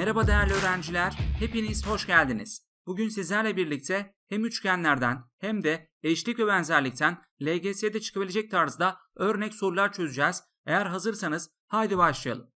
Merhaba değerli öğrenciler, hepiniz hoş geldiniz. Bugün sizlerle birlikte hem üçgenlerden hem de eşlik ve benzerlikten LGS'de çıkabilecek tarzda örnek sorular çözeceğiz. Eğer hazırsanız haydi başlayalım.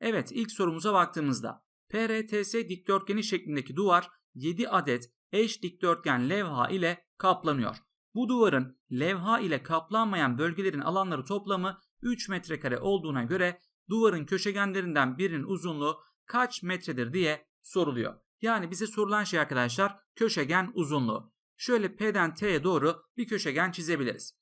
Evet ilk sorumuza baktığımızda PRTS dikdörtgeni şeklindeki duvar 7 adet eş dikdörtgen levha ile kaplanıyor. Bu duvarın levha ile kaplanmayan bölgelerin alanları toplamı 3 metrekare olduğuna göre duvarın köşegenlerinden birinin uzunluğu kaç metredir diye soruluyor. Yani bize sorulan şey arkadaşlar köşegen uzunluğu. Şöyle P'den T'ye doğru bir köşegen çizebiliriz.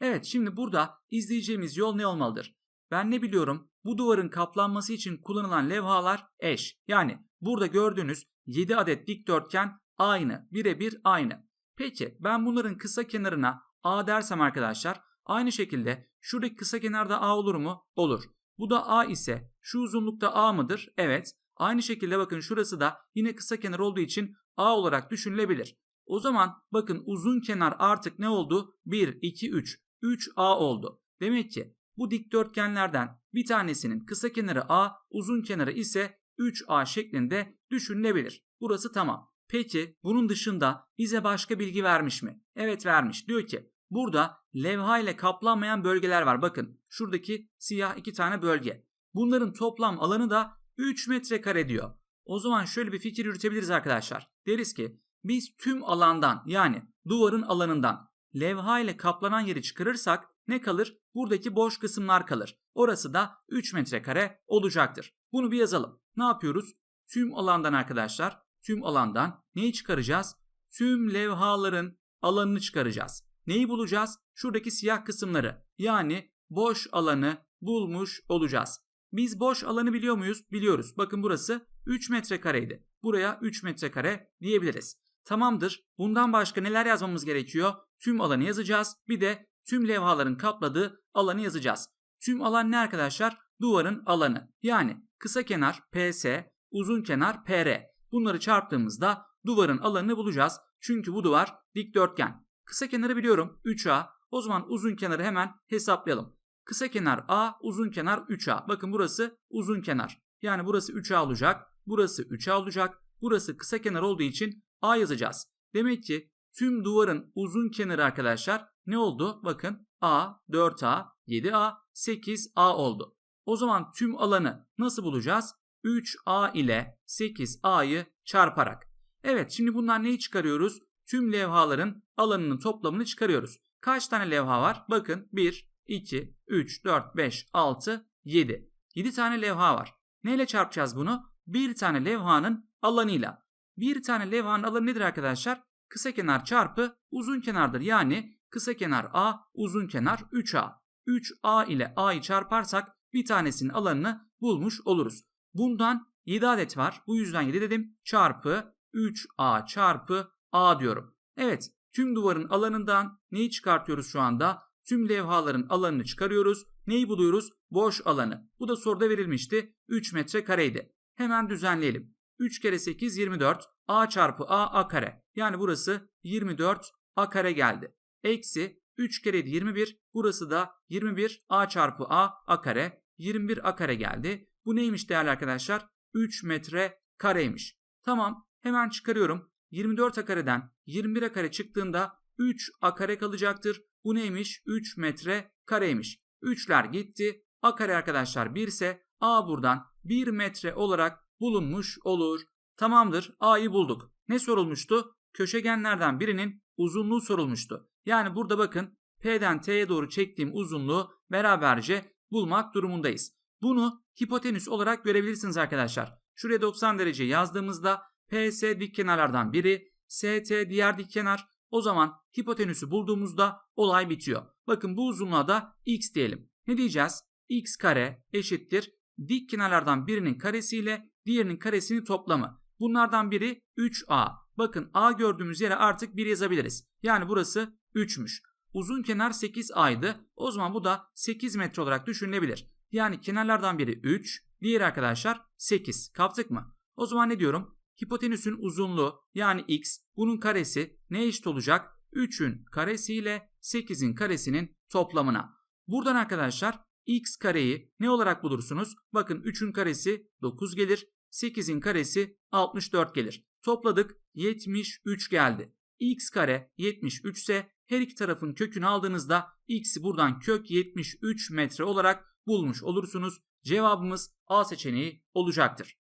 Evet şimdi burada izleyeceğimiz yol ne olmalıdır? Ben ne biliyorum? Bu duvarın kaplanması için kullanılan levhalar eş. Yani burada gördüğünüz 7 adet dikdörtgen aynı, birebir aynı. Peki ben bunların kısa kenarına A dersem arkadaşlar aynı şekilde şuradaki kısa kenarda A olur mu? Olur. Bu da A ise şu uzunlukta A mıdır? Evet. Aynı şekilde bakın şurası da yine kısa kenar olduğu için A olarak düşünülebilir. O zaman bakın uzun kenar artık ne oldu? 1, 2, 3. 3A oldu. Demek ki bu dikdörtgenlerden bir tanesinin kısa kenarı A, uzun kenarı ise 3A şeklinde düşünülebilir. Burası tamam. Peki bunun dışında bize başka bilgi vermiş mi? Evet vermiş. Diyor ki burada levha ile kaplanmayan bölgeler var. Bakın şuradaki siyah iki tane bölge. Bunların toplam alanı da 3 metrekare diyor. O zaman şöyle bir fikir yürütebiliriz arkadaşlar. Deriz ki biz tüm alandan yani duvarın alanından levha ile kaplanan yeri çıkarırsak ne kalır? Buradaki boş kısımlar kalır. Orası da 3 metrekare olacaktır. Bunu bir yazalım. Ne yapıyoruz? Tüm alandan arkadaşlar, tüm alandan neyi çıkaracağız? Tüm levhaların alanını çıkaracağız. Neyi bulacağız? Şuradaki siyah kısımları. Yani boş alanı bulmuş olacağız. Biz boş alanı biliyor muyuz? Biliyoruz. Bakın burası 3 metrekareydi. Buraya 3 metrekare diyebiliriz. Tamamdır. Bundan başka neler yazmamız gerekiyor? Tüm alanı yazacağız. Bir de tüm levhaların kapladığı alanı yazacağız. Tüm alan ne arkadaşlar? Duvarın alanı. Yani kısa kenar PS, uzun kenar PR. Bunları çarptığımızda duvarın alanını bulacağız. Çünkü bu duvar dikdörtgen. Kısa kenarı biliyorum 3A. O zaman uzun kenarı hemen hesaplayalım. Kısa kenar A, uzun kenar 3A. Bakın burası uzun kenar. Yani burası 3A olacak. Burası 3A olacak. Burası kısa kenar olduğu için A yazacağız. Demek ki tüm duvarın uzun kenarı arkadaşlar ne oldu? Bakın A, 4A, 7A, 8A oldu. O zaman tüm alanı nasıl bulacağız? 3A ile 8A'yı çarparak. Evet şimdi bunlar neyi çıkarıyoruz? Tüm levhaların alanının toplamını çıkarıyoruz. Kaç tane levha var? Bakın 1, 2, 3, 4, 5, 6, 7. 7 tane levha var. Neyle çarpacağız bunu? Bir tane levhanın alanıyla. Bir tane levhanın alanı nedir arkadaşlar? Kısa kenar çarpı uzun kenardır. Yani kısa kenar A, uzun kenar 3A. 3A ile A'yı çarparsak bir tanesinin alanını bulmuş oluruz. Bundan 7 adet var. Bu yüzden 7 dedim. Çarpı 3A çarpı A diyorum. Evet tüm duvarın alanından neyi çıkartıyoruz şu anda? Tüm levhaların alanını çıkarıyoruz. Neyi buluyoruz? Boş alanı. Bu da soruda verilmişti. 3 metre kareydi. Hemen düzenleyelim. 3 kere 8 24. A çarpı A A kare. Yani burası 24 A kare geldi. Eksi 3 kere 21. Burası da 21 A çarpı A A kare. 21 A kare geldi. Bu neymiş değerli arkadaşlar? 3 metre kareymiş. Tamam hemen çıkarıyorum. 24 a kareden 21 a kare çıktığında 3 a kare kalacaktır. Bu neymiş? 3 metre kareymiş. 3'ler gitti. A kare arkadaşlar 1 ise A buradan 1 metre olarak bulunmuş olur. Tamamdır. A'yı bulduk. Ne sorulmuştu? Köşegenlerden birinin uzunluğu sorulmuştu. Yani burada bakın P'den T'ye doğru çektiğim uzunluğu beraberce bulmak durumundayız. Bunu hipotenüs olarak görebilirsiniz arkadaşlar. Şuraya 90 derece yazdığımızda PS dik kenarlardan biri, ST diğer dik kenar. O zaman hipotenüsü bulduğumuzda olay bitiyor. Bakın bu uzunluğa da x diyelim. Ne diyeceğiz? x kare eşittir dik kenarlardan birinin karesiyle diğerinin karesinin toplamı. Bunlardan biri 3a. Bakın a gördüğümüz yere artık 1 yazabiliriz. Yani burası 3'müş. Uzun kenar 8a'ydı. O zaman bu da 8 metre olarak düşünülebilir. Yani kenarlardan biri 3, diğer arkadaşlar 8. Kaptık mı? O zaman ne diyorum? Hipotenüsün uzunluğu yani x bunun karesi ne eşit olacak? 3'ün karesi ile 8'in karesinin toplamına. Buradan arkadaşlar x kareyi ne olarak bulursunuz? Bakın 3'ün karesi 9 gelir. 8'in karesi 64 gelir. Topladık 73 geldi. x kare 73 ise her iki tarafın kökünü aldığınızda x'i buradan kök 73 metre olarak bulmuş olursunuz. Cevabımız A seçeneği olacaktır.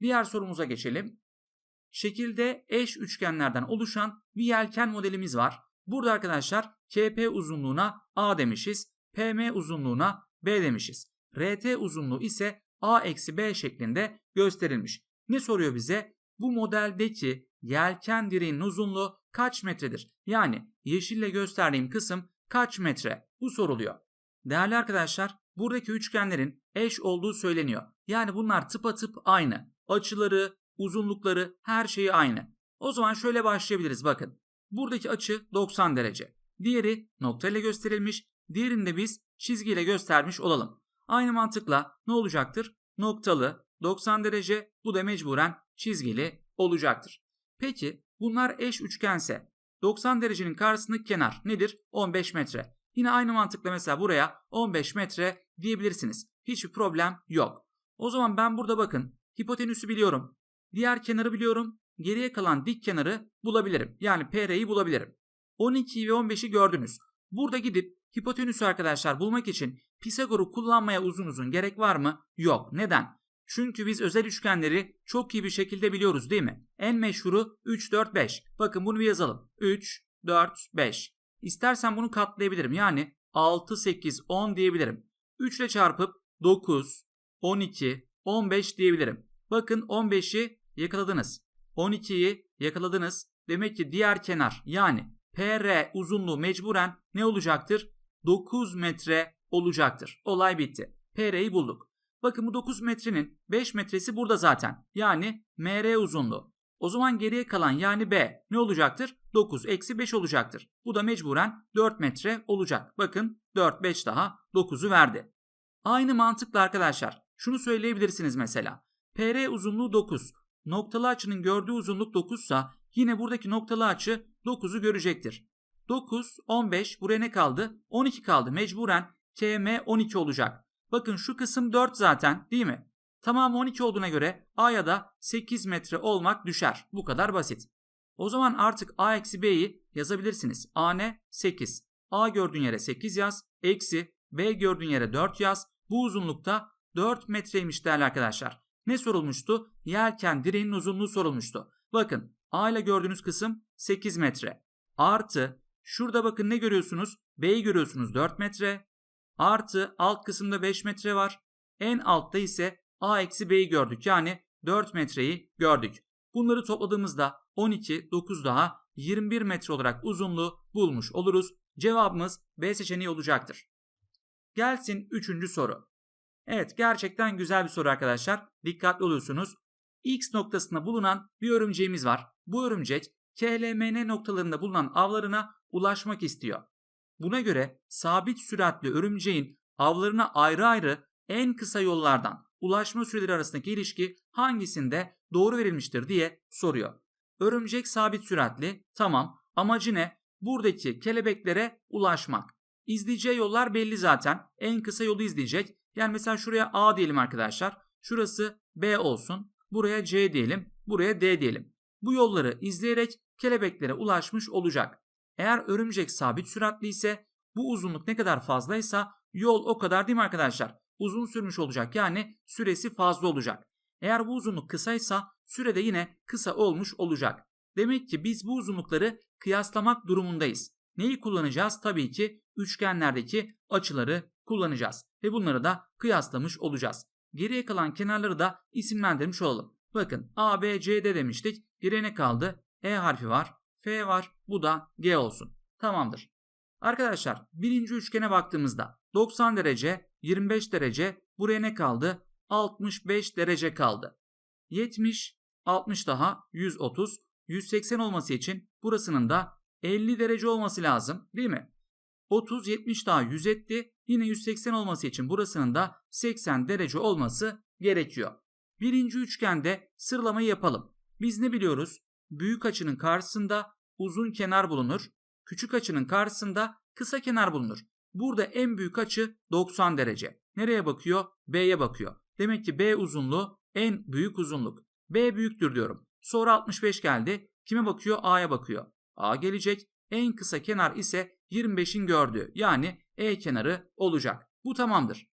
Diğer sorumuza geçelim. Şekilde eş üçgenlerden oluşan bir yelken modelimiz var. Burada arkadaşlar KP uzunluğuna A demişiz. PM uzunluğuna B demişiz. RT uzunluğu ise A eksi B şeklinde gösterilmiş. Ne soruyor bize? Bu modeldeki yelken direğinin uzunluğu kaç metredir? Yani yeşille gösterdiğim kısım kaç metre? Bu soruluyor. Değerli arkadaşlar buradaki üçgenlerin eş olduğu söyleniyor. Yani bunlar tıpatıp aynı. Açıları, uzunlukları her şeyi aynı. O zaman şöyle başlayabiliriz bakın. Buradaki açı 90 derece. Diğeri noktayla gösterilmiş. Diğerini de biz çizgiyle göstermiş olalım. Aynı mantıkla ne olacaktır? Noktalı 90 derece bu da mecburen çizgili olacaktır. Peki bunlar eş üçgense 90 derecenin karşısındaki kenar nedir? 15 metre. Yine aynı mantıkla mesela buraya 15 metre diyebilirsiniz. Hiçbir problem yok. O zaman ben burada bakın hipotenüsü biliyorum. Diğer kenarı biliyorum. Geriye kalan dik kenarı bulabilirim. Yani PR'yi bulabilirim. 12'yi ve 15'i gördünüz. Burada gidip hipotenüsü arkadaşlar bulmak için Pisagor'u kullanmaya uzun uzun gerek var mı? Yok. Neden? Çünkü biz özel üçgenleri çok iyi bir şekilde biliyoruz değil mi? En meşhuru 3, 4, 5. Bakın bunu bir yazalım. 3, 4, 5. İstersen bunu katlayabilirim. Yani 6, 8, 10 diyebilirim. 3 ile çarpıp 9, 12, 15 diyebilirim. Bakın 15'i yakaladınız. 12'yi yakaladınız. Demek ki diğer kenar yani PR uzunluğu mecburen ne olacaktır? 9 metre olacaktır. Olay bitti. PR'yi bulduk. Bakın bu 9 metrenin 5 metresi burada zaten. Yani MR uzunluğu. O zaman geriye kalan yani B ne olacaktır? 9 eksi 5 olacaktır. Bu da mecburen 4 metre olacak. Bakın 4 5 daha 9'u verdi. Aynı mantıkla arkadaşlar şunu söyleyebilirsiniz mesela. PR uzunluğu 9. Noktalı açının gördüğü uzunluk 9 ise yine buradaki noktalı açı 9'u görecektir. 9, 15 buraya ne kaldı? 12 kaldı. Mecburen KM 12 olacak. Bakın şu kısım 4 zaten değil mi? Tamam 12 olduğuna göre A'ya da 8 metre olmak düşer. Bu kadar basit. O zaman artık A eksi B'yi yazabilirsiniz. A ne? 8. A gördüğün yere 8 yaz. Eksi B gördüğün yere 4 yaz. Bu uzunlukta 4 metreymiş değerli arkadaşlar. Ne sorulmuştu? Yelken direğinin uzunluğu sorulmuştu. Bakın A ile gördüğünüz kısım 8 metre. Artı şurada bakın ne görüyorsunuz? B'yi görüyorsunuz 4 metre. Artı alt kısımda 5 metre var. En altta ise A eksi B'yi gördük. Yani 4 metreyi gördük. Bunları topladığımızda 12, 9 daha 21 metre olarak uzunluğu bulmuş oluruz. Cevabımız B seçeneği olacaktır. Gelsin 3. soru. Evet gerçekten güzel bir soru arkadaşlar. Dikkatli oluyorsunuz. X noktasında bulunan bir örümceğimiz var. Bu örümcek KLMN noktalarında bulunan avlarına ulaşmak istiyor. Buna göre sabit süratli örümceğin avlarına ayrı ayrı en kısa yollardan ulaşma süreleri arasındaki ilişki hangisinde doğru verilmiştir diye soruyor. Örümcek sabit süratli tamam amacı ne? Buradaki kelebeklere ulaşmak. İzleyeceği yollar belli zaten. En kısa yolu izleyecek. Yani mesela şuraya A diyelim arkadaşlar. Şurası B olsun. Buraya C diyelim. Buraya D diyelim. Bu yolları izleyerek kelebeklere ulaşmış olacak. Eğer örümcek sabit süratli ise bu uzunluk ne kadar fazlaysa yol o kadar değil mi arkadaşlar? Uzun sürmüş olacak yani süresi fazla olacak. Eğer bu uzunluk kısaysa sürede yine kısa olmuş olacak. Demek ki biz bu uzunlukları kıyaslamak durumundayız. Neyi kullanacağız? Tabii ki üçgenlerdeki açıları kullanacağız ve bunları da kıyaslamış olacağız. Geriye kalan kenarları da isimlendirmiş olalım. Bakın A, B, C, D demiştik. Geriye ne kaldı? E harfi var, F var, bu da G olsun. Tamamdır. Arkadaşlar birinci üçgene baktığımızda 90 derece, 25 derece, buraya ne kaldı? 65 derece kaldı. 70, 60 daha 130, 180 olması için burasının da 50 derece olması lazım değil mi? 30, 70 daha 100 etti. Yine 180 olması için burasının da 80 derece olması gerekiyor. Birinci üçgende sıralamayı yapalım. Biz ne biliyoruz? Büyük açının karşısında uzun kenar bulunur. Küçük açının karşısında kısa kenar bulunur. Burada en büyük açı 90 derece. Nereye bakıyor? B'ye bakıyor. Demek ki B uzunluğu en büyük uzunluk. B büyüktür diyorum. Sonra 65 geldi. Kime bakıyor? A'ya bakıyor. A gelecek. En kısa kenar ise 25'in gördüğü yani E kenarı olacak. Bu tamamdır.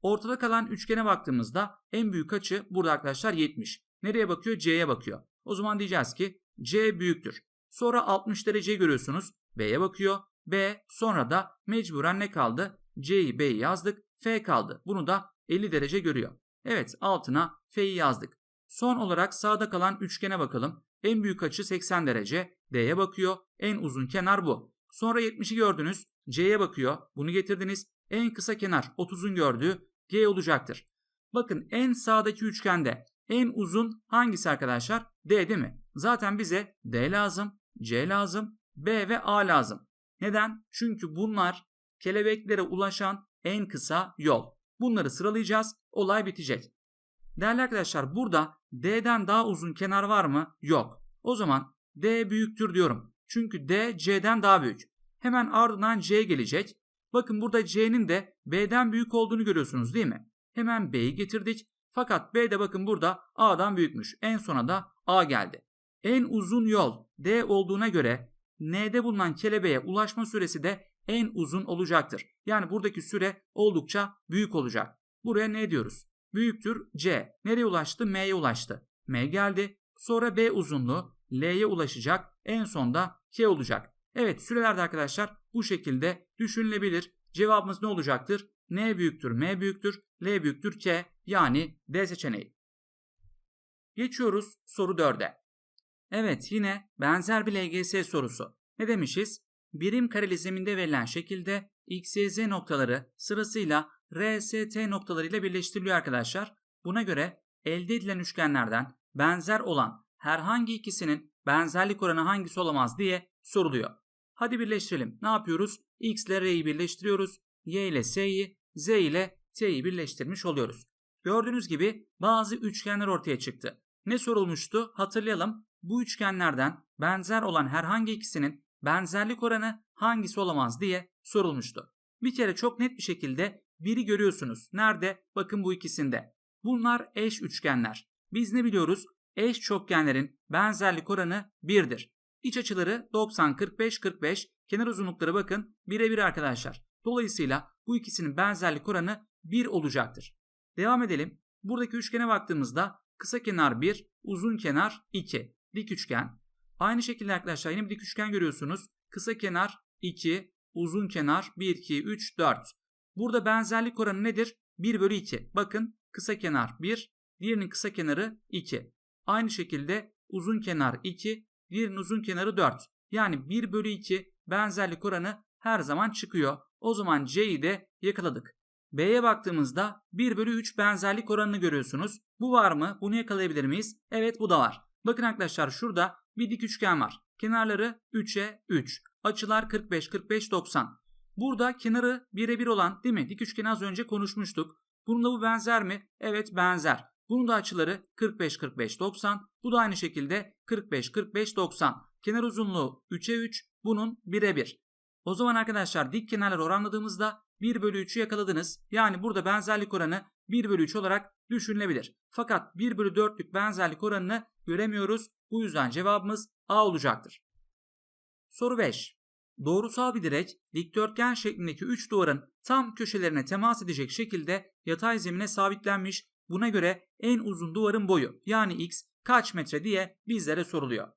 Ortada kalan üçgene baktığımızda en büyük açı burada arkadaşlar 70. Nereye bakıyor? C'ye bakıyor. O zaman diyeceğiz ki C büyüktür. Sonra 60 dereceyi görüyorsunuz. B'ye bakıyor. B sonra da mecburen ne kaldı? C'yi B'yi yazdık. F kaldı. Bunu da 50 derece görüyor. Evet altına F'yi yazdık. Son olarak sağda kalan üçgene bakalım. En büyük açı 80 derece. D'ye bakıyor. En uzun kenar bu. Sonra 70'i gördünüz. C'ye bakıyor. Bunu getirdiniz. En kısa kenar 30'un gördüğü G olacaktır. Bakın en sağdaki üçgende en uzun hangisi arkadaşlar? D değil mi? Zaten bize D lazım, C lazım, B ve A lazım. Neden? Çünkü bunlar kelebeklere ulaşan en kısa yol. Bunları sıralayacağız. Olay bitecek. Değerli arkadaşlar burada D'den daha uzun kenar var mı? Yok. O zaman D büyüktür diyorum. Çünkü D C'den daha büyük. Hemen ardından C gelecek. Bakın burada C'nin de B'den büyük olduğunu görüyorsunuz değil mi? Hemen B'yi getirdik. Fakat B de bakın burada A'dan büyükmüş. En sona da A geldi. En uzun yol D olduğuna göre N'de bulunan kelebeğe ulaşma süresi de en uzun olacaktır. Yani buradaki süre oldukça büyük olacak. Buraya ne diyoruz? Büyüktür C. Nereye ulaştı? M'ye ulaştı. M geldi. Sonra B uzunluğu L'ye ulaşacak. En sonda K olacak. Evet sürelerde arkadaşlar bu şekilde düşünülebilir. Cevabımız ne olacaktır? N büyüktür, M büyüktür, L büyüktür, K yani D seçeneği. Geçiyoruz soru 4'e. Evet yine benzer bir LGS sorusu. Ne demişiz? Birim kareli zeminde verilen şekilde X, Y, Z noktaları sırasıyla R, S, T noktalarıyla birleştiriliyor arkadaşlar. Buna göre elde edilen üçgenlerden benzer olan herhangi ikisinin benzerlik oranı hangisi olamaz diye soruluyor. Hadi birleştirelim. Ne yapıyoruz? X ile R'yi birleştiriyoruz. Y ile S'yi, Z ile T'yi birleştirmiş oluyoruz. Gördüğünüz gibi bazı üçgenler ortaya çıktı. Ne sorulmuştu? Hatırlayalım. Bu üçgenlerden benzer olan herhangi ikisinin benzerlik oranı hangisi olamaz diye sorulmuştu. Bir kere çok net bir şekilde biri görüyorsunuz. Nerede? Bakın bu ikisinde. Bunlar eş üçgenler. Biz ne biliyoruz? Eş çokgenlerin benzerlik oranı 1'dir. İç açıları 90, 45, 45. Kenar uzunlukları bakın birebir arkadaşlar. Dolayısıyla bu ikisinin benzerlik oranı 1 olacaktır. Devam edelim. Buradaki üçgene baktığımızda kısa kenar 1, uzun kenar 2. Dik üçgen. Aynı şekilde arkadaşlar yine bir dik üçgen görüyorsunuz. Kısa kenar 2, uzun kenar 1, 2, 3, 4. Burada benzerlik oranı nedir? 1 bölü 2. Bakın kısa kenar 1, diğerinin kısa kenarı 2. Aynı şekilde uzun kenar 2, diğerinin uzun kenarı 4. Yani 1 bölü 2 benzerlik oranı her zaman çıkıyor. O zaman C'yi de yakaladık. B'ye baktığımızda 1 bölü 3 benzerlik oranını görüyorsunuz. Bu var mı? Bunu yakalayabilir miyiz? Evet bu da var. Bakın arkadaşlar şurada bir dik üçgen var. Kenarları 3'e 3. Açılar 45, 45, 90. Burada kenarı birebir olan değil mi? Dik üçgeni az önce konuşmuştuk. Bununla bu benzer mi? Evet benzer. Bunun da açıları 45, 45, 90. Bu da aynı şekilde 45, 45, 90. Kenar uzunluğu 3'e 3. Bunun birebir. O zaman arkadaşlar dik kenarları oranladığımızda 1 bölü 3'ü yakaladınız. Yani burada benzerlik oranı 1 bölü 3 olarak düşünülebilir. Fakat 1 bölü 4'lük benzerlik oranını göremiyoruz. Bu yüzden cevabımız A olacaktır. Soru 5. Doğrusal bir direk dikdörtgen şeklindeki 3 duvarın tam köşelerine temas edecek şekilde yatay zemine sabitlenmiş. Buna göre en uzun duvarın boyu yani x kaç metre diye bizlere soruluyor.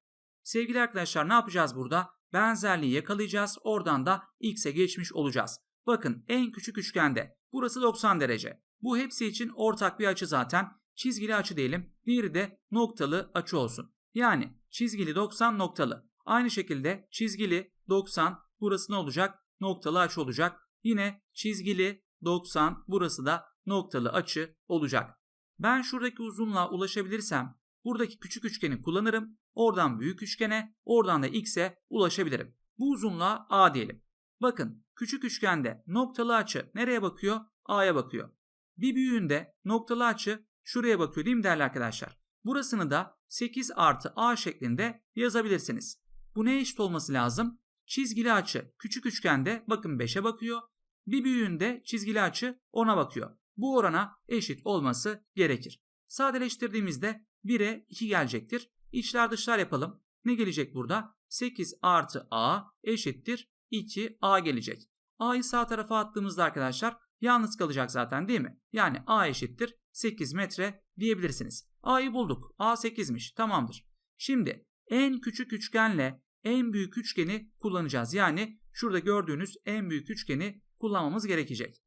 Sevgili arkadaşlar ne yapacağız burada? Benzerliği yakalayacağız. Oradan da x'e geçmiş olacağız. Bakın en küçük üçgende burası 90 derece. Bu hepsi için ortak bir açı zaten. Çizgili açı diyelim. Diğeri de noktalı açı olsun. Yani çizgili 90 noktalı. Aynı şekilde çizgili 90 burası ne olacak? Noktalı açı olacak. Yine çizgili 90 burası da noktalı açı olacak. Ben şuradaki uzunluğa ulaşabilirsem buradaki küçük üçgeni kullanırım. Oradan büyük üçgene, oradan da x'e ulaşabilirim. Bu uzunluğa a diyelim. Bakın küçük üçgende noktalı açı nereye bakıyor? A'ya bakıyor. Bir büyüğünde noktalı açı şuraya bakıyor değil mi değerli arkadaşlar? Burasını da 8 artı A şeklinde yazabilirsiniz. Bu neye eşit olması lazım? Çizgili açı küçük üçgende bakın 5'e bakıyor. Bir büyüğünde çizgili açı 10'a bakıyor. Bu orana eşit olması gerekir. Sadeleştirdiğimizde 1'e 2 gelecektir. İçler dışlar yapalım. Ne gelecek burada? 8 artı a eşittir 2a gelecek. a'yı sağ tarafa attığımızda arkadaşlar yalnız kalacak zaten değil mi? Yani a eşittir 8 metre diyebilirsiniz. a'yı bulduk. a 8'miş tamamdır. Şimdi en küçük üçgenle en büyük üçgeni kullanacağız. Yani şurada gördüğünüz en büyük üçgeni kullanmamız gerekecek.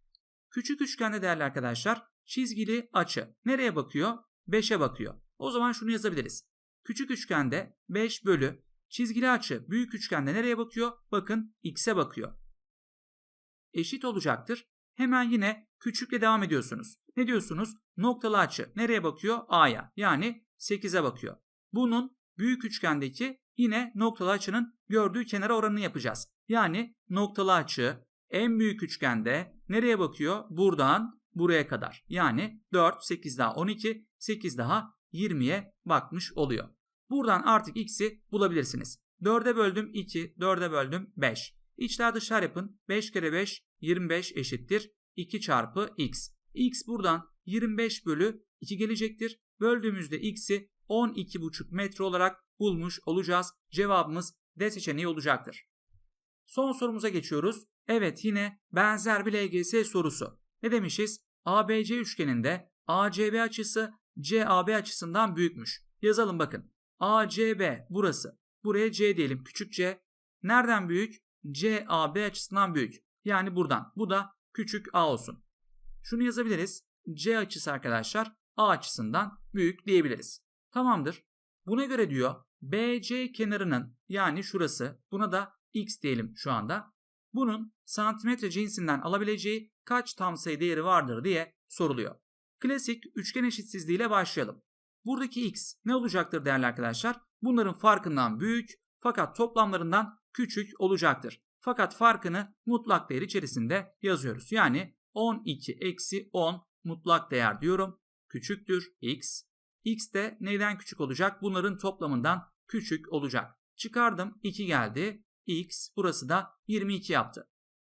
Küçük üçgende değerli arkadaşlar çizgili açı nereye bakıyor? 5'e bakıyor. O zaman şunu yazabiliriz. Küçük üçgende 5 bölü çizgili açı büyük üçgende nereye bakıyor? Bakın x'e bakıyor. Eşit olacaktır. Hemen yine küçükle devam ediyorsunuz. Ne diyorsunuz? Noktalı açı nereye bakıyor? A'ya yani 8'e bakıyor. Bunun büyük üçgendeki yine noktalı açının gördüğü kenara oranını yapacağız. Yani noktalı açı en büyük üçgende nereye bakıyor? Buradan buraya kadar. Yani 4, 8 daha 12, 8 daha 20'ye bakmış oluyor. Buradan artık x'i bulabilirsiniz. 4'e böldüm 2, 4'e böldüm 5. İçler dışlar yapın. 5 kere 5 25 eşittir. 2 çarpı x. x buradan 25 bölü 2 gelecektir. Böldüğümüzde x'i 12,5 metre olarak bulmuş olacağız. Cevabımız D seçeneği olacaktır. Son sorumuza geçiyoruz. Evet yine benzer bir LGS sorusu. Ne demişiz? ABC üçgeninde ACB açısı CAB açısından büyükmüş. Yazalım bakın. ACB burası. Buraya C diyelim küçük c. Nereden büyük? CAB açısından büyük. Yani buradan. Bu da küçük a olsun. Şunu yazabiliriz. C açısı arkadaşlar A açısından büyük diyebiliriz. Tamamdır. Buna göre diyor BC kenarının yani şurası buna da x diyelim şu anda. Bunun santimetre cinsinden alabileceği kaç tam sayı değeri vardır diye soruluyor. Klasik üçgen eşitsizliği ile başlayalım. Buradaki x ne olacaktır değerli arkadaşlar? Bunların farkından büyük fakat toplamlarından küçük olacaktır. Fakat farkını mutlak değer içerisinde yazıyoruz. Yani 12 eksi 10 mutlak değer diyorum. Küçüktür x. x de neyden küçük olacak? Bunların toplamından küçük olacak. Çıkardım 2 geldi. x burası da 22 yaptı.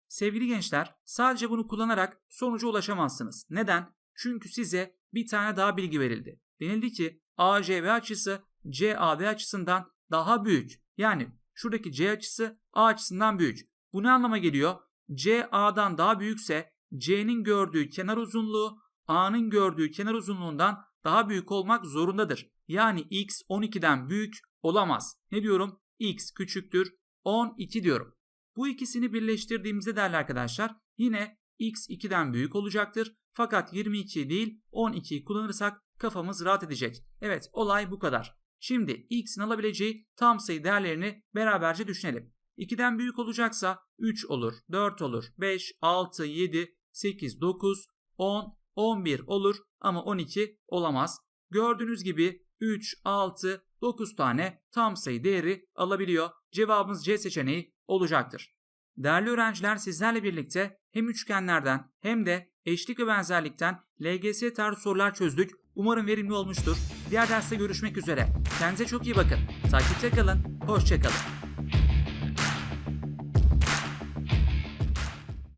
Sevgili gençler sadece bunu kullanarak sonuca ulaşamazsınız. Neden? Çünkü size bir tane daha bilgi verildi. Denildi ki ACB açısı CAB açısından daha büyük. Yani şuradaki C açısı A açısından büyük. Bu ne anlama geliyor? C A'dan daha büyükse C'nin gördüğü kenar uzunluğu A'nın gördüğü kenar uzunluğundan daha büyük olmak zorundadır. Yani x 12'den büyük olamaz. Ne diyorum? x küçüktür 12 diyorum. Bu ikisini birleştirdiğimizde değerli arkadaşlar yine x 2'den büyük olacaktır. Fakat 22 değil 12'yi kullanırsak kafamız rahat edecek. Evet olay bu kadar. Şimdi x'in alabileceği tam sayı değerlerini beraberce düşünelim. 2'den büyük olacaksa 3 olur, 4 olur, 5, 6, 7, 8, 9, 10, 11 olur ama 12 olamaz. Gördüğünüz gibi 3, 6, 9 tane tam sayı değeri alabiliyor. Cevabımız C seçeneği olacaktır. Değerli öğrenciler sizlerle birlikte hem üçgenlerden hem de eşlik ve benzerlikten LGS tarzı sorular çözdük. Umarım verimli olmuştur. Diğer derste görüşmek üzere. Kendinize çok iyi bakın. Takipte kalın. Hoşçakalın.